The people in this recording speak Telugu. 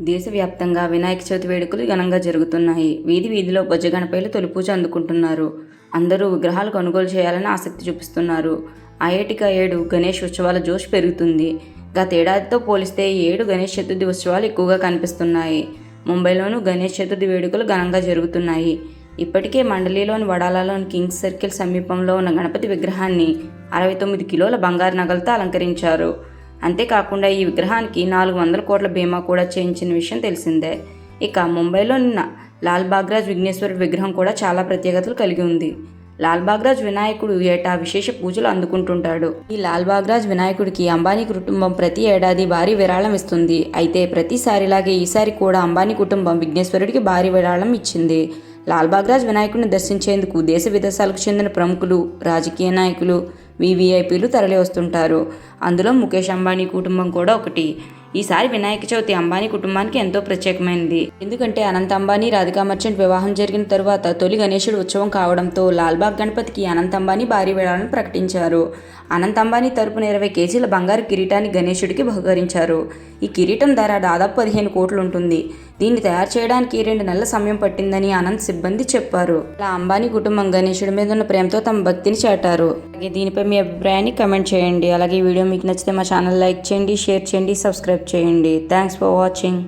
దేశవ్యాప్తంగా వినాయక చవితి వేడుకలు ఘనంగా జరుగుతున్నాయి. వీధి వీధిలో భుజగణపైలు గణపయ్యలు తొలి పూజ అందుకుంటున్నారు. అందరూ విగ్రహాలు కొనుగోలు చేయాలని ఆసక్తి చూపిస్తున్నారు. ఆ ఏటికి ఏడు గణేష్ ఉత్సవాల జోష్ పెరుగుతుంది. గతేడాదితో పోలిస్తే ఈ ఏడు గణేష్ చతుర్థి ఉత్సవాలు ఎక్కువగా కనిపిస్తున్నాయి. ముంబైలోనూ గణేష్ చతుర్థి వేడుకలు ఘనంగా జరుగుతున్నాయి. ఇప్పటికే మండలిలోని వడాలాలోని కింగ్స్ సర్కిల్ సమీపంలో ఉన్న గణపతి విగ్రహాన్ని అరవై తొమ్మిది కిలోల బంగారు నగలతో అలంకరించారు. అంతేకాకుండా ఈ విగ్రహానికి నాలుగు వందల కోట్ల బీమా కూడా చేయించిన విషయం తెలిసిందే. ఇక ముంబైలో నిన్న లాల్ బాగ్రాజ్ విఘ్నేశ్వరుడి విగ్రహం కూడా చాలా ప్రత్యేకతలు కలిగి ఉంది. లాల్ బాగ్రాజ్ వినాయకుడు ఏటా విశేష పూజలు అందుకుంటుంటాడు. ఈ లాల్ బాగ్రాజ్ వినాయకుడికి అంబానీ కుటుంబం ప్రతి ఏడాది భారీ విరాళం ఇస్తుంది. అయితే ప్రతిసారిలాగే ఈసారి కూడా అంబానీ కుటుంబం విఘ్నేశ్వరుడికి భారీ విరాళం ఇచ్చింది. లాల్ బాగ్రాజ్ వినాయకుడిని దర్శించేందుకు దేశ విదేశాలకు చెందిన ప్రముఖులు రాజకీయ నాయకులు వివిఐపీలు తరలి వస్తుంటారు. అందులో ముఖేష్ అంబానీ కుటుంబం కూడా ఒకటి. ఈసారి వినాయక చవితి అంబానీ కుటుంబానికి ఎంతో ప్రత్యేకమైనది. ఎందుకంటే అనంత అంబానీ రాధికా మర్చెంట్ వివాహం జరిగిన తరువాత తొలి గణేశుడు ఉత్సవం కావడంతో లాల్బాగ్ గణపతికి అనంత్ అంబానీ భారీ విడాలను ప్రకటించారు. అనంత్ అంబానీ తరపున ఇరవై కేజీల బంగారు కిరీటాన్ని గణేశుడికి బహుకరించారు. ఈ కిరీటం ధర దాదాపు పదిహేను కోట్లు ఉంటుంది. దీన్ని తయారు చేయడానికి రెండు నెలల సమయం పట్టిందని అనంత్ సిబ్బంది చెప్పారు. అలా అంబానీ కుటుంబం గణేశుడి మీద ఉన్న ప్రేమతో తమ భక్తిని చాటారు. అలాగే దీనిపై మీ అభిప్రాయాన్ని కమెంట్ చేయండి. అలాగే వీడియో మీకు నచ్చితే మా ఛానల్ లైక్ చేయండి షేర్ చేయండి సబ్స్క్రైబ్ చేయండి. Thanks for watching.